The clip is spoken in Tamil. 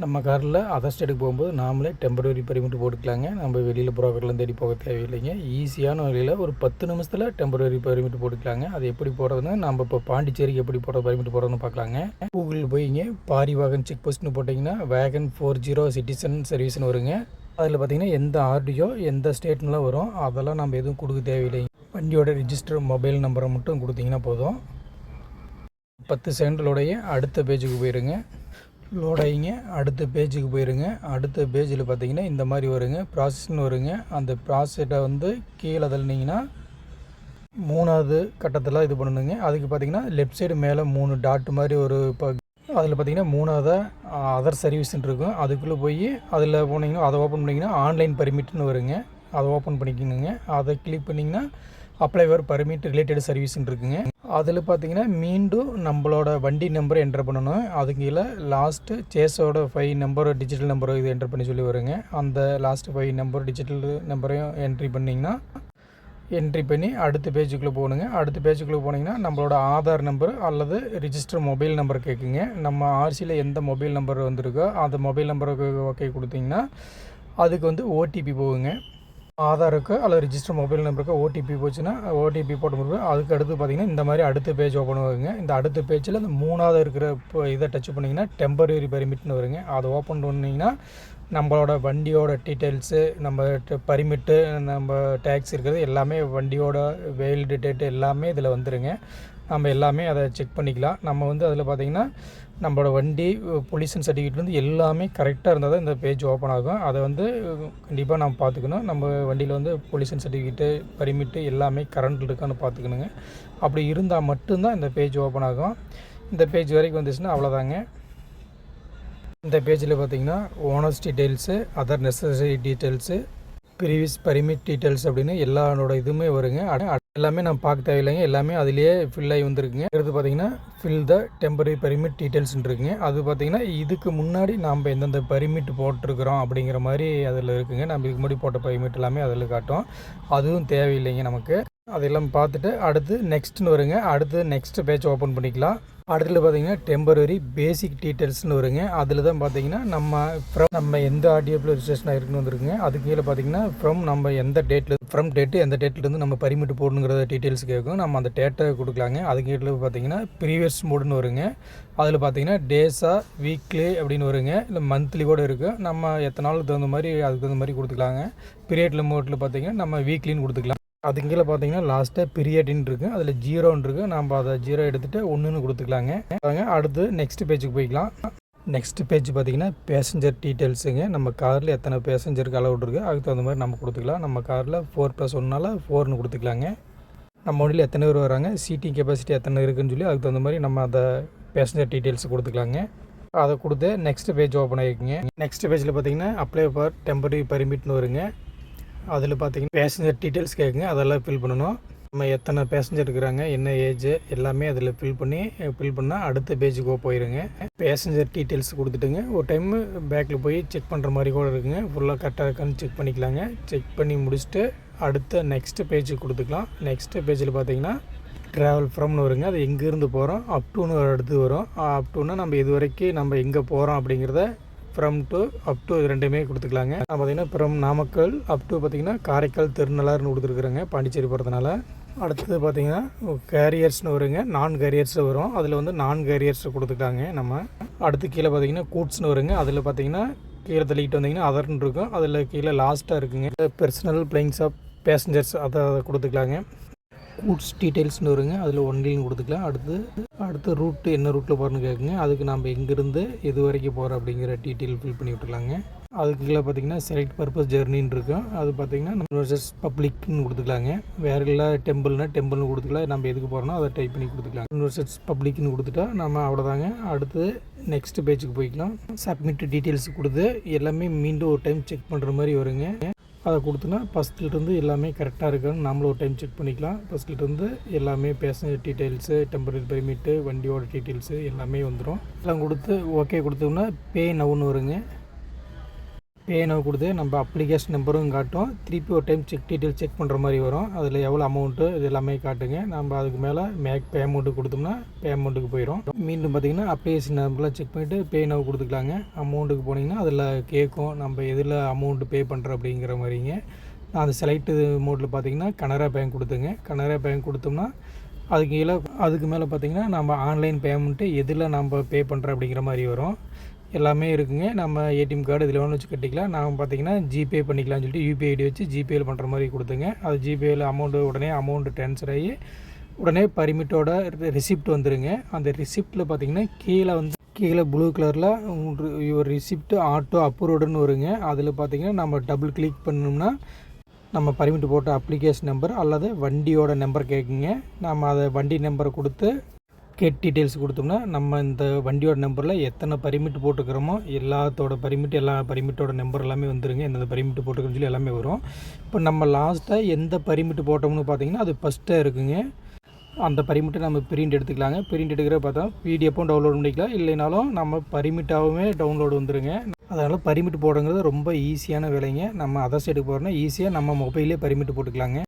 நம்ம காரில் அதர் ஸ்டேட்டுக்கு போகும்போது நாமளே டெம்பரரி பெர்மிட் போட்டுக்கலாங்க. நம்ம வெளியில் ப்ரோக்கர்லாம் தேடி போக தேவையில்லைங்க. ஈஸியான வழியில் ஒரு பத்து நிமிஷத்தில் டெம்பரரி பெர்மிட் போட்டுக்கலாங்க. அது எப்படி போடுறதுன்னு நம்ம இப்போ பாண்டிச்சேரிக்கு எப்படி போடுற பெர்மிட் போடுறதுன்னு பார்க்கலாங்க. கூகுளில் போய்ங்க. பாரிவாகன் செக் போஸ்ட்னு போட்டிங்கன்னா வேகன் ஃபோர் ஜீரோ சிட்டிசன் சர்வீஸ்னு வருங்க. அதில் பார்த்தீங்கன்னா எந்த ஆர்டிஓ எந்த ஸ்டேட்னெலாம் வரும். அதெல்லாம் நம்ம எதுவும் கொடுக்க தேவையில்லைங்க. வண்டியோட ரிஜிஸ்டர் மொபைல் நம்பரை மட்டும் கொடுத்தீங்கன்னா போதும். பத்து செகண்ட்லோடைய அடுத்த பேஜுக்கு போயிடுங்க லோட் ஆகிங்க அடுத்த பேஜுக்கு போயிருங்க. அடுத்த பேஜில் பார்த்தீங்கன்னா இந்த மாதிரி வருங்க. ப்ராசஸ்னு வருங்க. அந்த ப்ராசஸை வந்து கீழே தள்ளினீங்கன்னா மூணாவது கட்டத்தில் இது பண்ணணுங்க அதுக்கு பார்த்தீங்கன்னா லெஃப்ட் சைடு மேலே மூணு டாட் மாதிரி ஒரு இப்போ அதில் பார்த்தீங்கன்னா மூணாவதாக அதர் சர்வீஸ்ன்னு இருக்கும். அதுக்குள்ளே போய் அதில் போனீங்கன்னா அதை ஓப்பன் பண்ணிங்கன்னா ஆன்லைன் பர்மிட்னு வருங்க. அதை ஓப்பன் பண்ணிக்கணுங்க. அதை கிளிக் பண்ணிங்கன்னா அப்ளை வர் பர்மிட் ரிலேட்டட் சர்வீஸ்ன்னு இருக்குங்க. அதில் பார்த்தீங்கன்னா மீண்டும் நம்மளோட வண்டி நம்பர் என்டர் பண்ணணும். அதுக்கு கீழே லாஸ்ட்டு சேஸோட ஃபைவ் நம்பர் டிஜிட்டல் நம்பர் இது என்டர் பண்ணி சொல்லி வருங்க. அந்த லாஸ்ட்டு ஃபைவ் நம்பர் டிஜிட்டல் நம்பரையும் என்ட்ரி பண்ணிங்கன்னா என்ட்ரி பண்ணி அடுத்த பேஜுக்குள்ளே போகணுங்க. அடுத்த பேஜுக்குள்ளே போனீங்கன்னா நம்மளோட ஆதார் நம்பர் அல்லது ரிஜிஸ்டர் மொபைல் நம்பர் கேட்குங்க. நம்ம ஆர்சியில் எந்த மொபைல் நம்பர் வந்திருக்கோ அந்த மொபைல் நம்பருக்கு ஓகே கொடுத்தீங்கன்னா அதுக்கு வந்து ஓடிபி போகுங்க. ஆதாருக்கு அல்லது ரிஜிஸ்டர் மொபைல் நம்பருக்கு ஓடிபி போச்சுன்னா ஓடிபி போட்டு முடியும் அதுக்கு அடுத்து பார்த்தீங்கன்னா இந்த மாதிரி அடுத்த பேஜ் ஓப்பன் வருங்க. இந்த அடுத்த பேஜில் இந்த மூணாவது இருக்கிற இப்போ இதை டச் பண்ணிங்கன்னா டெம்பரரி பெர்மிட்னு வருங்க. அதை ஓப்பன் பண்ணிங்கன்னா நம்மளோட வண்டியோட டீட்டெயில்ஸு நம்ம பர்மிட்டு நம்ம டேக்ஸ் இருக்கிறது எல்லாமே வண்டியோட வெயில் டேட்டு எல்லாமே இதில் வந்துருங்க. நம்ம எல்லாமே அதை செக் பண்ணிக்கலாம். நம்ம வந்து அதில் பார்த்திங்கன்னா நம்மளோட வண்டி பொல்யூஷன் சர்டிஃபிகேட் வந்து எல்லாமே கரெக்டாக இருந்தால் தான் இந்த பேஜ் ஓப்பன் ஆகும். அதை வந்து கண்டிப்பாக நம்ம பார்த்துக்கணும். நம்ம வண்டியில் வந்து பொல்யூஷன் சர்டிஃபிகேட்டு பர்மிட்டு எல்லாமே கரண்ட் இருக்கான்னு பார்த்துக்கணுங்க. அப்படி இருந்தால் மட்டும்தான் இந்த பேஜ் ஓப்பன் ஆகும். இந்த பேஜ் வரைக்கும் வந்துச்சுன்னா அவ்வளோதாங்க இந்த பேஜில் பார்த்தீங்கன்னா owners details other necessary details previous permit details அப்படின்னு எல்லாரோட இதுவுமே வருங்க. அட- எல்லாமே நம்ம பார்க்க தேவையில்லைங்க. எல்லாமே அதிலேயே ஃபில் ஆகி வந்திருக்குங்க. அடுத்து பார்த்தீங்கன்னா ஃபில் த டெம்பரரி பரிமிட் டீட்டெயில்ஸ்னு இருக்குங்க. அது பார்த்தீங்கன்னா இதுக்கு முன்னாடி நாம் எந்தெந்த பரிமிட் போட்டிருக்கிறோம் அப்படிங்கிற மாதிரி அதில் இருக்குங்க. நம்ம இதுக்கு முன்னாடி போட்ட பரிமிட் எல்லாமே அதில் காட்டும் அதுவும் தேவையில்லைங்க நமக்கு. அதெல்லாம் பார்த்துட்டு அடுத்து நெக்ஸ்ட்னு வருங்க. அடுத்து நெக்ஸ்ட் பேஜ் ஓப்பன் பண்ணிக்கலாம். அடுத்தது பார்த்தீங்கன்னா டெம்பரரி பேசிக் டீட்டெயில்ஸ்னு வருங்க. அதில் தான் பார்த்தீங்கன்னா நம்ம ஃப்ரம் நம்ம எந்த ஆர்டிஎஃப்ல ரிஜிஸ்ட்ரேஷன் ஆகிருக்குன்னு வந்துருக்குங்க. அதுக்கு கீழே பார்த்தீங்கன்னா ஃப்ரம் நம்ம எந்த டேட்டில் ஃப்ரம் டேட்டு எந்த டேட்லேருந்து நம்ம பரிமிட் போடணுங்கிற டீட்டெயில்ஸ் கேட்கும். நம்ம அந்த டேட்டை கொடுக்கலாங்க. அதுக்கு கீழே பார்த்தீங்கன்னா ப்ரீவியஸ் மோடுன்னு வருங்க. அதில் பார்த்தீங்கன்னா டேஸா வீக்லி அப்படின்னு வருங்க. இல்லை மந்த்லி கூட இருக்குது நம்ம எத்தனை நாளுக்கு தகுந்த மாதிரி அதுக்கு தகுந்த மாதிரி கொடுத்துக்கலாங்க. பீரியட்ல மோட்டில் பார்த்தீங்கன்னா நம்ம வீக்லின்னு கொடுத்துக்கலாம். அதுக்கு கீழே பார்த்தீங்கன்னா லாஸ்ட்டாக பீரியட்னு இருக்குது அதில் ஜீரோன்னு இருக்குது நம்ம அதை ஜீரோ எடுத்துகிட்டு ஒன்றுன்னு கொடுத்துக்கலாங்க. பாருங்க, அடுத்து நெக்ஸ்ட் பேஜுக்கு போய்க்கலாம். நெக்ஸ்ட் பேஜ் பார்த்தீங்கன்னா பேசஞ்சர் டீட்டெயில்ஸுங்க நம்ம காரில் எத்தனை பேசஞ்சருக்கு அலவுட் இருக்குது அதுக்கு தகுந்த மாதிரி நம்ம கொடுத்துக்கலாம். நம்ம காரில் ஃபோர் ப்ளஸ் ஒன்னால் ஃபோர்னு கொடுத்துக்கலாங்க. நம்ம வண்டியில் எத்தனை பேர் வராங்க? சீட்டிங் கெப்பாசிட்டி எத்தனை இருக்குன்னு சொல்லி அதுக்கு தகுந்த மாதிரி நம்ம அதை பேசஞ்சர் டீட்டெயில்ஸ் கொடுத்துக்கலாங்க. அதை கொடுத்து நெக்ஸ்ட் பேஜ் ஓப்பன் ஆகிக்குங்க. நெக்ஸ்ட் பேஜில் பார்த்தீங்கன்னா அப்ளை ஃபார் டெம்பரரி பர்மிட்னு வருங்க. அதில் பார்த்தீங்கன்னா பேசஞ்சர் டீட்டெயில்ஸ் கேட்குங்க அதெல்லாம் ஃபில் பண்ணணும். நம்ம எத்தனை பேசஞ்சர் இருக்கிறாங்க என்ன ஏஜ் எல்லாமே அதில் ஃபில் பண்ணி ஃபில் பண்ணால் அடுத்த பேஜுக்கு போயிருங்க. பேசஞ்சர் டீட்டெயில்ஸ் கொடுத்துட்டுங்க. ஒரு டைம் பேக்கில் போய் செக் பண்ணுற மாதிரி கூட இருக்குங்க. ஃபுல்லாக கரெக்டாக இருக்கான்னு செக் பண்ணிக்கலாங்க. செக் பண்ணி முடிச்சுட்டு அடுத்த நெக்ஸ்ட் பேஜுக்கு கொடுத்துக்கலாம். நெக்ஸ்ட் பேஜில் பார்த்தீங்கன்னா ட்ராவல் ஃப்ரம்னு வருங்க. அது எங்கேருந்து போகிறோம் அப் டூன்னு ஒரு இடத்து வரும். அப் டுன்னா நம்ம இது வரைக்கும் நம்ம எங்கே போகிறோம் அப்படிங்கிறத ஃப்ரம் டு அப் டு ரெண்டுமே கொடுத்துக்கலாங்க. நான் பார்த்தீங்கன்னா ஃப்ரம் நாமக்கல் அப் டு பார்த்தீங்கன்னா காரைக்கால் திருநள்ளாறுன்னு கொடுத்துருக்குறேங்க பாண்டிச்சேரி போகிறதுனால அடுத்தது பார்த்தீங்கன்னா கேரியர்ஸ்னு வருங்க நான் கேரியர்ஸ் வரும். அதில் வந்து நான் கேரியர்ஸ் கொடுத்துட்டாங்க நம்ம. அடுத்து கீழே பார்த்தீங்கன்னா கூட்ஸ்னு வருங்க அதில் பார்த்தீங்கன்னா கீழே தள்ளிக்கிட்டு வந்தீங்கன்னா அதர்னு இருக்கும். அதில் கீழே லாஸ்ட்டாக இருக்குங்க. பர்சனல் பிளைங்ஸ் ஆஃப் பேசஞ்சர்ஸ் அதை அதை கொடுத்துக்கலாங்க. கூட்ஸ் டீட்டெயில்ஸ்னு வருங்க. அதில் ஒன்லைன் கொடுத்துக்கலாம். அடுத்து அடுத்து ரூட்டு என்ன ரூட்டில் போகிறோன்னு கேட்குங்க அதுக்கு நம்ம எங்கேருந்து எது வரைக்கும் போகிறோம் அப்படிங்கிற டீட்டெயில் ஃபில் பண்ணி விட்டுக்கலாங்க அதுக்கு கீழே பார்த்தீங்கன்னா செலக்ட் பர்பஸ் ஜெர்னின்னு இருக்கும். அது பார்த்தீங்கன்னா யூனிவர்சஸ் பப்ளிக்னு கொடுத்துக்கலாங்க. வேறு எல்லா டெம்பிள்னா டெம்பிள்னு கொடுத்துக்கலாம். நம்ம எதுக்கு போகிறோம்னா அதை டைப் பண்ணி கொடுத்துக்கலாம். யூனிவர்சஸ் பப்ளிக்னு கொடுத்துட்டா நம்ம அவ்வளோதாங்க அடுத்து நெக்ஸ்ட் பேஜுக்கு போய்க்கலாம். சப்மிட் டீட்டெயில்ஸ் கொடுத்து எல்லாமே மீண்டும் ஒரு டைம் செக் பண்ணுற மாதிரி வருங்க. அதை கொடுத்தோன்னா ஃபஸ்ட்லேருந்து எல்லாமே கரெக்டாக இருக்கான்னு நம்மளும் ஒரு டைம் செக் பண்ணிக்கலாம். ஃபஸ்ட்லேருந்து எல்லாமே பேசஞ்சர் டீட்டெயில்ஸு டெம்பரரி பெர்மிட்டு வண்டியோட டீட்டெயில்ஸு எல்லாமே வந்துடும் எல்லாம் கொடுத்து ஓகே கொடுத்தோம்னா பே நவுன்னு வருங்க. பேனவை கொடுத்து நம்ம அப்ளிகேஷன் நம்பரும் காட்டும். திருப்பி ஒரு டைம் செக் டீட்டெயில் செக் பண்ணுற மாதிரி வரும். அதில் எவ்வளோ அமௌண்ட்டு இது எல்லாமே காட்டுங்க. நம்ம அதுக்கு மேலே மேக் பேமெண்ட்டு கொடுத்தோம்னா பேமெண்ட்டுக்கு போயிடும் மீண்டும் பார்த்தீங்கன்னா அப்ளிகேஷன் நம்பர்லாம் செக் பண்ணிவிட்டு பே நவ் கொடுத்துக்கலாங்க. அமௌண்ட்டுக்கு போனீங்கன்னா அதில் கேட்கும் நம்ம எதில் அமௌண்ட்டு பே பண்ணுறோம் அப்படிங்கிற மாதிரிங்க. நான் அந்த செலக்ட் மோடில் பார்த்தீங்கன்னா கனரா பேங்க் கொடுத்துங்க. கனரா பேங்க் கொடுத்தோம்னா அதுக்கு கீழே அதுக்கு மேலே பார்த்தீங்கன்னா நம்ம ஆன்லைன் பேமெண்ட்டு எதில் நம்ம பே பண்ணுறோம் அப்படிங்கிற மாதிரி வரும். எல்லாமே இருக்குங்க. நம்ம ஏடிஎம் கார்டு இதில் ஒன்று வச்சு கட்டிக்கலாம். நான் பார்த்தீங்கன்னா ஜிபே பண்ணிக்கலாம்னு சொல்லிட்டு யூபிஐ ஐடி வச்சு ஜிபேயில் பண்ணுற மாதிரி கொடுத்துங்க. அது ஜிபேயில் அமௌண்ட்டு உடனே அமௌண்ட்டு ட்ரான்ஸ்ஃபர் ஆகி உடனே பர்மிட்டோட ரிசிப்ட் வந்துடுங்க அந்த ரிசிப்ட்டில் பார்த்தீங்கன்னா கீழே வந்து கீழே ப்ளூ கலரில் ஒரு ரிசிப்ட் ஆட்டோ அப்ரூவ்டுன்னு வருங்க. அதில் பார்த்தீங்கன்னா நம்ம டபுள் கிளிக் பண்ணோம்னா நம்ம பர்மிட் போட்ட அப்ளிகேஷன் நம்பர் அல்லது வண்டியோட நம்பர் கேட்குங்க நம்ம அதை வண்டி நம்பரை கொடுத்து கெட் டீட்டெயில்ஸ் கொடுத்தோம்னா நம்ம இந்த வண்டியோட நம்பரில் எத்தனை பர்மிட் போட்டுக்கிறோமோ எல்லாத்தோட பர்மிட் எல்லா பர்மிட்டோட நம்பர் எல்லாமே வந்துருங்க. எந்தெந்த பர்மிட் போட்டுக்கிறோம்னு சொல்லி எல்லாமே வரும். இப்போ நம்ம லாஸ்ட்டாக எந்த பர்மிட் போட்டோம்னு பார்த்தீங்கன்னா அது ஃபஸ்ட்டாக இருக்குங்க. அந்த பரிமிட்டை நம்ம பிரிண்ட் எடுத்துக்கலாங்க. பிரிண்ட் எடுக்கிற பார்த்தா பிடிஎஃப்பும் டவுன்லோட் பண்ணிக்கலாம். இல்லைனாலும் நம்ம பரிமிட்டாகவுமே டவுன்லோடு வந்துருங்க. அதனால் பரிமிட் போடுங்கிறது ரொம்ப ஈஸியான வேலைங்க. நம்ம அதர் சைடுக்கு போகிறோன்னா ஈஸியாக நம்ம மொபைலே பரிமிட் போட்டுக்கலாங்க.